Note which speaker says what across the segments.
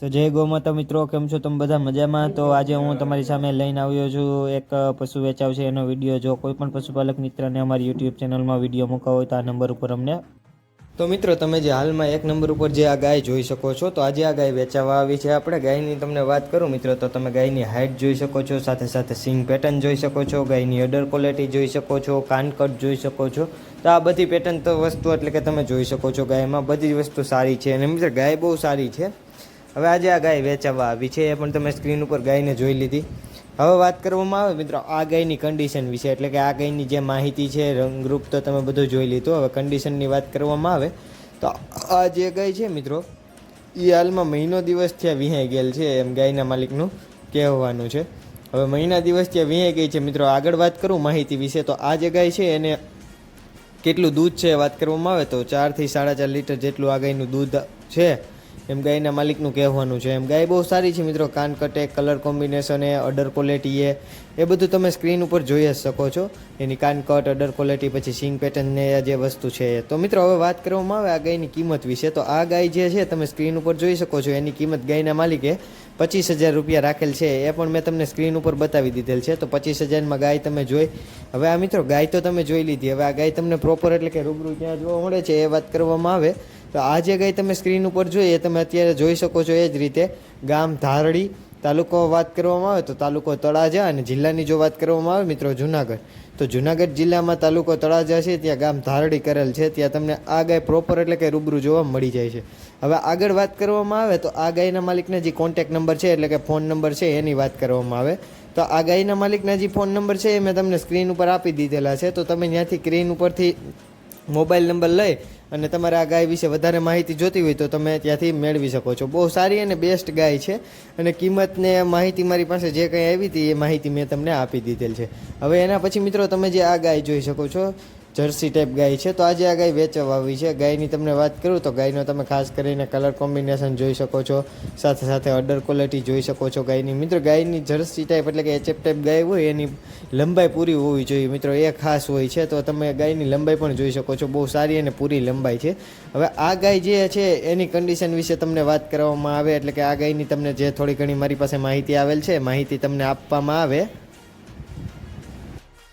Speaker 1: તો જય ગૌમાતા મિત્રો, કેમ છો તમે બધા મજામાં? તો આજે હું તમારી સામે લઈને આવ્યો છું એક પશુ વેચાવ છે એનો વીડિયો. જો કોઈ પણ પશુપાલક મિત્રને અમારી યુટ્યુબ ચેનલમાં વીડિયો મૂકવા હોય તો આ નંબર ઉપર અમને તો મિત્રો, તમે જે હાલમાં એક નંબર ઉપર જે આ ગાય જોઈ શકો છો, તો આજે આ ગાય વેચાવા આવી છે. આપણે ગાયની તમને વાત કરું મિત્રો, તો તમે ગાયની હાઇટ જોઈ શકો છો, સાથે સાથે સિંગ પેટર્ન જોઈ શકો છો, ગાયની અડર ક્વોલિટી જોઈ શકો છો કાનકટ જોઈ શકો છો. તો આ બધી પેટર્ન તો વસ્તુ, એટલે કે તમે જોઈ શકો છો ગાયમાં બધી જ વસ્તુ સારી છે. અને મિત્રો, ગાય બહુ સારી છે. હવે આજે આ ગાય વેચાવા આવી છે, એ પણ તમે સ્ક્રીન ઉપર ગાયને જોઈ લીધી. હવે વાત કરવામાં આવે, મિત્રો, આ ગાયની કન્ડિશન વિશે, એટલે કે આ ગાયની જે માહિતી છે, રંગરૂપ તો તમે બધું જોઈ લીધું. હવે કન્ડિશનની વાત કરવામાં આવે, તો આ જે ગાય છે, મિત્રો એ હાલમાં મહિનો દિવસ ત્યાં વિહાઈ ગયેલ છે, એમ ગાયના માલિકનું કહેવાનું છે. હવે મહિના દિવસ ત્યાં વિહાઈ ગઈ છે, મિત્રો, આગળ વાત કરું માહિતી વિશે, તો આ જે ગાય છે, એને કેટલું દૂધ છે વાત કરવામાં આવે, તો ચારથી સાડા ચાર લીટર જેટલું આ ગાયનું દૂધ છે. એમ ગાયના માલિકનું કહેવાનું છે. એમ ગાય બહુ સારી છે મિત્રો. કાન કટે, કલર કોમ્બિનેશન એ, અડર ક્વોલિટી એ એ બધું તમે સ્ક્રીન ઉપર જોઈ જ શકો છો. એની કાન કટ, અડર ક્વોલિટી, પછી સિંગ પેટર્ન ને જે વસ્તુ છે. એ. તો મિત્રો, હવે વાત કરવામાં આવે આ ગાયની કિંમત વિશે. તો આ ગાય જે છે, તમે સ્ક્રીન ઉપર જોઈ શકો છો. એની કિંમત ગાયના માલિકે પચીસ હજાર રૂપિયા રાખેલ છે. એ પણ મેં તમને સ્ક્રીન ઉપર બતાવી દીધેલ છે. તો પચીસ હજારમાં ગાય તમે જોઈ. હવે આ મિત્રો, ગાય તો તમે જોઈ લીધી. હવે આ ગાય તમને પ્રોપર એટલે કે રૂબરૂ ક્યાં જોવા મળે છે. એ વાત કરવામાં આવે. તો આ જે ગાય તમે સ્ક્રીન ઉપર જોઈએ તમે અત્યારે જોઈ શકો છો એ જ રીતે ગામ ધારડી તાલુકો વાત કરવામાં આવે તો તાલુકો તળાજા અને જિલ્લાની જો વાત કરવામાં આવે મિત્રો જુનાગઢ. તો જુનાગઢ જિલ્લામાં તાલુકો તળાજા છે, ત્યાં ગામ ધારડી કરેલ છે, ત્યાં તમને આ ગાય પ્રોપર એટલે કે રૂબરૂ જોવા મળી જાય છે. હવે આગળ વાત કરવામાં આવે તો આ ગાયના માલિકના જે કોન્ટેક નંબર છે એટલે કે ફોન નંબર છે એની વાત કરવામાં આવે. તો આ ગાયના માલિકના જે ફોન નંબર છે એ મેં તમને સ્ક્રીન ઉપર આપી દીધેલા છે. તો તમે ત્યાંથી સ્ક્રીન ઉપરથી મોબાઈલ નંબર લઈ અને તમારે આ ગાય વિશે વધારે માહિતી જોતી હોય તો તમે ત્યાંથી મેળવી શકો છો. બહુ સારી અને બેસ્ટ ગાય છે અને કિંમતને માહિતી મારી પાસે જે કંઈ આવી હતી એ માહિતી મેં તમને આપી દીધેલ છે. હવે એના પછી મિત્રો તમે જે આ ગાય જોઈ શકો છો જર્સી ટાઈપ ગાય છે. તો આજે આ ગાય વેચવા આવી છે. ગાયની તમને વાત કરું તો ગાયનો તમે ખાસ કરીને કલર કોમ્બિનેશન જોઈ શકો છો. સાથે સાથે અડર ક્વોલિટી જોઈ શકો છો ગાયની. મિત્રો, ગાયની જર્સી ટાઈપ એટલે કે એચએફ ટાઈપ ગાય હોય, એની લંબાઈ પૂરી હોવી જોઈએ. મિત્રો, એ ખાસ હોય છે. તો તમે ગાયની લંબાઈ પણ જોઈ શકો છો. બહુ સારી અને પૂરી લંબાઈ છે. હવે આ ગાય જે છે, એની કન્ડિશન વિશે તમને વાત કરવામાં આવે એટલે કે આ ગાયની તમને જે થોડી ઘણી મારી પાસે માહિતી આવેલ છે, માહિતી તમને આપવામાં આવે.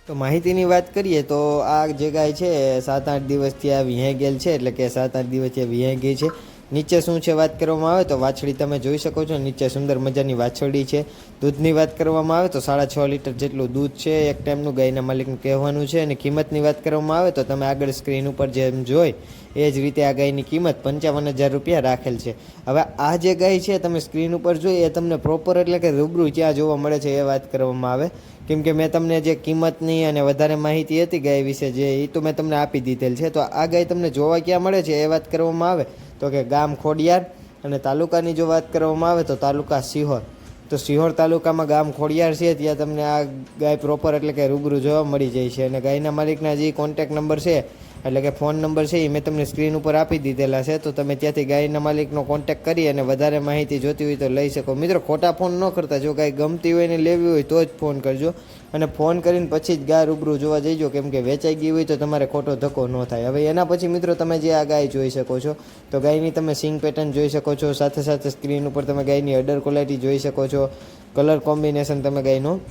Speaker 1: તો માહિતીની વાત કરીએ તો આ જે ગાય છે સાત આઠ દિવસથી આ વિહાઈ છે, એટલે કે સાત આઠ દિવસથી આ ગઈ છે. નીચે શું છે વાત કરવામાં આવે તો વાછડી તમે જોઈ શકો છો, નીચે સુંદર મજાની વાછડી છે. દૂધની વાત કરવામાં આવે તો સાડા છ લીટર જેટલું દૂધ છે, એક ટાઈમનું ગાયના માલિકનું કહેવાનું છે. અને કિંમતની વાત કરવામાં આવે તો તમે આગળ સ્ક્રીન ઉપર જેમ જોઈ, એ જ રીતે આ ગાયની કિંમત પંચાવન હજાર રૂપિયા રાખેલ છે. હવે આ જે ગાય છે, તમે સ્ક્રીન ઉપર જોઈ, એ તમને પ્રોપર એટલે કે રૂબરૂ ક્યાં જોવા મળે છે એ વાત કરવામાં આવે. કેમ કે મેં તમને જે કિંમતની અને વધારે માહિતી હતી ગાય વિશે જે એ તો મેં તમને આપી દીધેલ છે. તો આ ગાય તમને જોવા ક્યાં મળે છે એ વાત કરવામાં આવે? તો કે ગામ ખોડિયાર અને તાલુકાની જો વાત કરવામાં આવે તો તાલુકા સિહોર. તો સિહોર તાલુકામાં ગામ ખોડિયાર છે, ત્યાં તમને આ ગાય પ્રોપર એટલે કે રૂબરૂ જોવા મળી જાય છે. અને ગાયના માલિકના જે કોન્ટેક નંબર છે એટલે કે ફોન નંબર છે એ મેં તમને સ્ક્રીન ઉપર આપી દીધેલા છે, તો તમે ત્યાંથી ગાયના માલિકનો કોન્ટેક કરી અને વધારે માહિતી જોતી હોય તો લઈ શકો. મિત્રો, ખોટા ફોન ન કરતા. જો ગાય ગમતી હોય ને લેવી હોય તો જ ફોન કરજો. અને ફોન કરીને પછી જ ગાય રૂબરૂ જોવા જઈજો, કેમ કે વેચાઈ ગઈ હોય તો તમારે ખોટો ધક્કો ન થાય. હવે એના પછી, મિત્રો, તમે જે આ ગાય જોઈ શકો છો, તો ગાયની તમે સિંગ પેટર્ન જોઈ શકો છો, સાથે સાથે સ્ક્રીન ઉપર તમે ગાયની અડર ક્વોલિટી જોઈ શકો છો કલર કોમ્બિનેશન તમે ગાયનું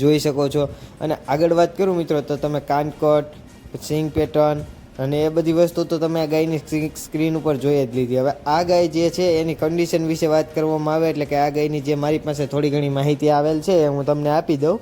Speaker 1: જોઈ શકો છો. અને આગળ વાત કરું, મિત્રો, તો તમે કાનકટ સિંગ પેટર્ન અને એ બધી વસ્તુ તો તમે આ ગાયની સ્ક્રીન ઉપર જોઈ જ લીધી. હવે આ ગાય જે છે એની કન્ડિશન વિશે વાત કરવામાં આવે એટલે કે આ ગાયની જે મારી પાસે થોડી ઘણી માહિતી આવેલ છે એ હું તમને આપી દઉં.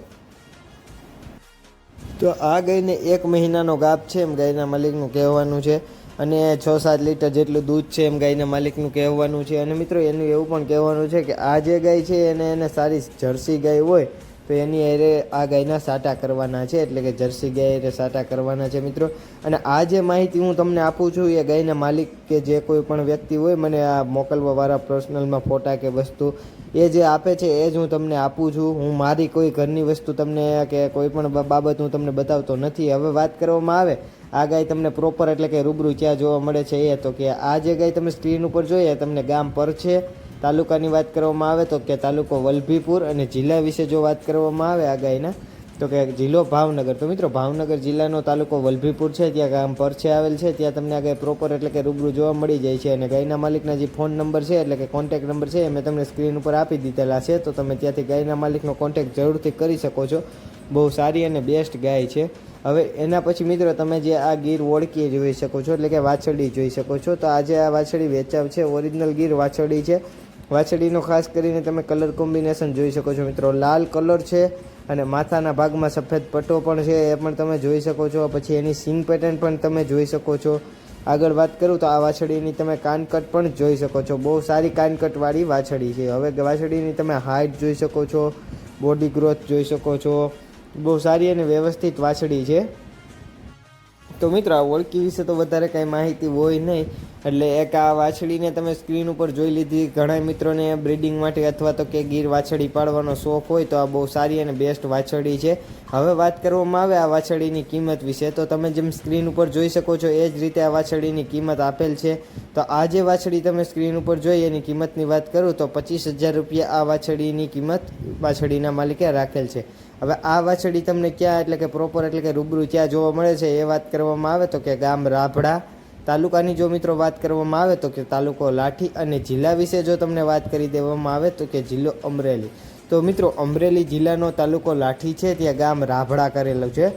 Speaker 1: તો આ ગાયને એક મહિનાનો ગાપ છે એમ ગાયના માલિકનું કહેવાનું છે અને છ સાત લીટર જેટલું દૂધ છે એમ ગાયના માલિકનું કહેવાનું છે. અને મિત્રો એનું એવું પણ કહેવાનું છે કે આ જે ગાય છે એને એને સારી જર્સી ગાય હોય તો એની અરે આ ગાયના સાટા કરવાના છે, એટલે કે જર્સી ગાય એને સાટા કરવાના છે મિત્રો. અને આ જે માહિતી હું તમને આપું છું, એ ગાયના માલિક કે જે કોઈ પણ વ્યક્તિ હોય, મને આ મોકલવાવાળા પર્સનલમાં ફોટા કે વસ્તુ, એ જે આપે છે, એ જ હું તમને આપું છું. હું મારી કોઈ ઘરની વસ્તુ તમને કે કોઈ પણ બાબત હું તમને બતાવતો નથી. હવે વાત કરવામાં આવે, આ ગાય તમને પ્રોપર એટલે કે રૂબરૂ ક્યાં જોવા મળે છે એ તો કે આ જે ગાય તમે સ્ક્રીન ઉપર જોઈએ તમને ગામ પર છે. તાલુકાની વાત કરવામાં આવે તો કે તાલુકો વલભીપુર અને જિલ્લા વિશે જો વાત કરવામાં આવે આ ગાયના તો કે જિલ્લો ભાવનગર. તો મિત્રો, ભાવનગર જિલ્લાનો તાલુકો વલભીપુર છે, ત્યાં ગામ પરછે આવેલ છે, ત્યાં તમને આ ગાય પ્રોપર એટલે કે રૂબરૂ જોવા મળી જાય છે અને ગાયના માલિકના જે ફોન નંબર છે, એટલે કે કોન્ટેક નંબર છે, એ મેં તમને સ્ક્રીન ઉપર આપી દીધેલા છે, તો તમે ત્યાંથી ગાયના માલિકનો કોન્ટેક જરૂરથી કરી શકો છો. બહુ સારી અને બેસ્ટ ગાય છે. હવે એના પછી મિત્રો, તમે જે આ ગીર ઓળખી જોઈ શકો છો, એટલે કે વાછરડી જોઈ શકો છો. તો આજે આ વાછરડી વેચાવ છે ઓરિજિનલ ગીર વાછરડી છે. વાછરડીનો ખાસ કરીને તમે કલર કોમ્બિનેશન જોઈ શકો છો મિત્રો. લાલ કલર છે અને માથાના ભાગમાં સફેદ પટ્ટો પણ છે, એ પણ તમે જોઈ શકો છો. પછી એની સિંગ પેટર્ન પણ તમે જોઈ શકો છો. આગળ વાત કરું તો આ વાછડીની તમે કાનકટ પણ જોઈ શકો છો. બહુ સારી કાનકટવાળી વાછડી છે. હવે વાછડીની તમે હાઇટ જોઈ શકો છો બોડી ગ્રોથ જોઈ શકો છો. બહુ સારી અને વ્યવસ્થિત વાછડી છે. તો મિત્રો, આ ઓળખી વિશે તો વધારે કાંઈ માહિતી હોય નહીં. એટલે એક આ વાછડીને તમે સ્ક્રીન ઉપર જોઈ લીધી. ઘણા મિત્રોને બ્રીડિંગ માટે અથવા તો કે ગીર વાછડી પાડવાનો શોખ હોય તો આ બહુ સારી અને બેસ્ટ વાછડી છે. હવે વાત કરવામાં આવે આ વાછડીની કિંમત વિશે, તો તમે જેમ સ્ક્રીન ઉપર જોઈ શકો છો એ જ રીતે આ વાછડીની કિંમત આપેલ છે. તો આ જે વાછડી તમે સ્ક્રીન ઉપર જોઈ એની કિંમતની વાત કરું, તો પચીસ હજાર રૂપિયા આ વાછડીની કિંમત વાછડીના માલિકે રાખેલ છે. હવે આ વાછડી તમને ક્યાં એટલે કે પ્રોપર એટલે કે રૂબરૂ ક્યાં જોવા મળે છે એ વાત કરવામાં આવે તો કે ગામ રાભડા તાલુકાની જો મિત્રો વાત કરવામાં આવે તો કે તાલુકો લાઠી અને જિલ્લા વિશે જો તમને વાત કરી દેવામાં આવે તો કે જિલ્લો અમરેલી. તો મિત્રો અમરેલી જિલ્લાનો તાલુકો લાઠી છે, ત્યાં ગામ રાભડા કરેલું છે.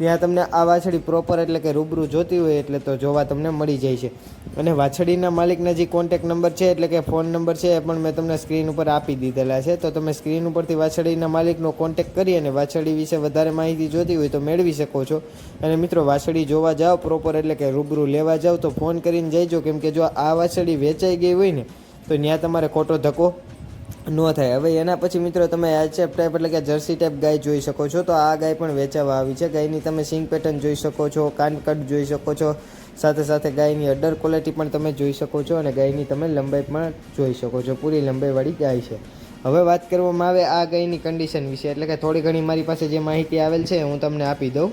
Speaker 1: ત્યાં તમને આ વાછડી પ્રોપર એટલે કે રૂબરૂ જોતી હોય એટલે તો જોવા તમને મળી જાય છે. અને વાછડીના માલિકના જે કોન્ટેક નંબર છે એટલે કે ફોન નંબર છે એ પણ મેં તમને સ્ક્રીન ઉપર આપી દીધેલા છે. તો તમે સ્ક્રીન ઉપરથી વાછડીના માલિકનો કોન્ટેક કરી અને વાછડી વિશે વધારે માહિતી જોતી હોય તો મેળવી શકો છો. અને મિત્રો, વાછડી જોવા જાઓ પ્રોપર એટલે કે રૂબરૂ લેવા જાઓ તો ફોન કરીને જઈજો. કેમ કે જો આ વાછડી વેચાઈ ગઈ હોય ને, તો ત્યાં તમારે ખોટો ધક્કો ન થાય. હવે એના પછી મિત્રો તમે એચએફ ટાઈપ એટલે કે જર્સી ટાઈપ ગાય જોઈ શકો છો. તો આ ગાય પણ વેચાવા આવી છે. ગાયની તમે સિંગ પેટર્ન જોઈ શકો છો કાનકટ જોઈ શકો છો. સાથે સાથે ગાયની અડર ક્વોલિટી પણ તમે જોઈ શકો છો અને ગાયની તમે લંબાઈ પણ જોઈ શકો છો. પૂરી લંબાઈવાળી ગાય છે. હવે વાત કરવામાં આવે આ ગાયની કન્ડિશન વિશે. એટલે કે થોડી ઘણી મારી પાસે જે માહિતી આવેલ છે હું તમને આપી દઉં.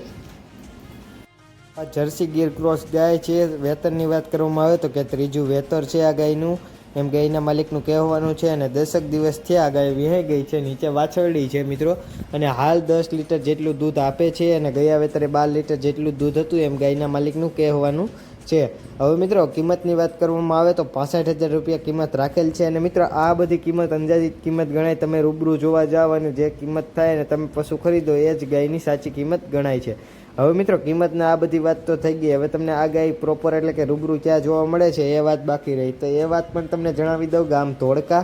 Speaker 1: આ જર્સી ગીર ક્રોસ ગાય છે. વેતરની વાત કરવામાં આવે તો કે ત્રીજું વેતર છે આ ગાયનું. એમ ગાયના માલિકનું કહેવાનું છે અને દસક દિવસ થયા ગાય વિહાઈ ગઈ છે, નીચે વાછરડી છે મિત્રો. અને હાલ દસ લીટર જેટલું દૂધ આપે છે અને ગયા વેતરે બાર લીટર જેટલું દૂધ હતું એમ ગાયના માલિકનું કહેવાનું છે. હવે મિત્રો, કિંમતની વાત કરવામાં આવે તો પાસઠ હજાર રૂપિયા કિંમત રાખેલ છે અને મિત્રો, આ બધી કિંમત અંદાજિત કિંમત ગણાય. તમે રૂબરૂ જોવા જાઓ અને જે કિંમત થાય અને તમે પશુ ખરીદો, એ જ ગાયની સાચી કિંમત ગણાય છે. હવે મિત્રો, કિંમતના આ બધી વાત તો થઈ ગઈ. હવે તમને આ ગાય પ્રોપર એટલે કે રૂબરૂ ક્યાં જોવા મળે છે, એ વાત બાકી રહી. તો એ વાત પણ તમને જણાવી દઉં. ગામ ધોળકા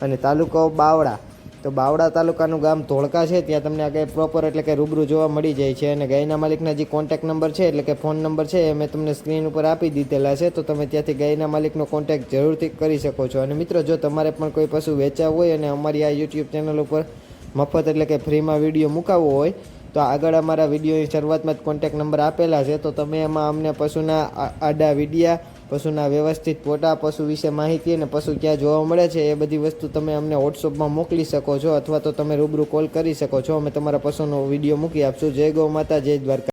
Speaker 1: અને તાલુકો બાવળા. તો બાવળા તાલુકાનું ગામ ધોળકા છે. ત્યાં તમને આ ગાય પ્રોપર એટલે કે રૂબરૂ જોવા મળી જાય છે. અને ગાયના માલિકના જે કોન્ટેક નંબર છે, એટલે કે ફોન નંબર છે, એ મેં તમને સ્ક્રીન ઉપર આપી દીધેલા છે. તો તમે ત્યાંથી ગાયના માલિકનો કોન્ટેક જરૂરથી કરી શકો છો. અને મિત્રો, જો તમારે પણ કોઈ પશુ વેચાવું હોય અને અમારી આ યુટ્યુબ ચેનલ ઉપર મફત એટલે કે ફ્રીમાં વીડિયો મુકાવવો હોય તો આગળ અમારા વિડીયોની શરૂઆતમાં જ કોન્ટેક નંબર આપેલા છે. તો તમે એમાં અમને પશુના આડા વિડીયા, પશુના વ્યવસ્થિત ફોટા, પશુ વિશે માહિતી અને પશુ ક્યાં જોવા મળે છે એ બધી વસ્તુ તમે અમને વોટ્સઅપમાં મોકલી શકો છો અથવા તો તમે રૂબરૂ કોલ કરી શકો છો. અમે તમારા પશુનો વીડિયો મૂકી આપશું. જય ગૌ માતા, જય દ્વારકા.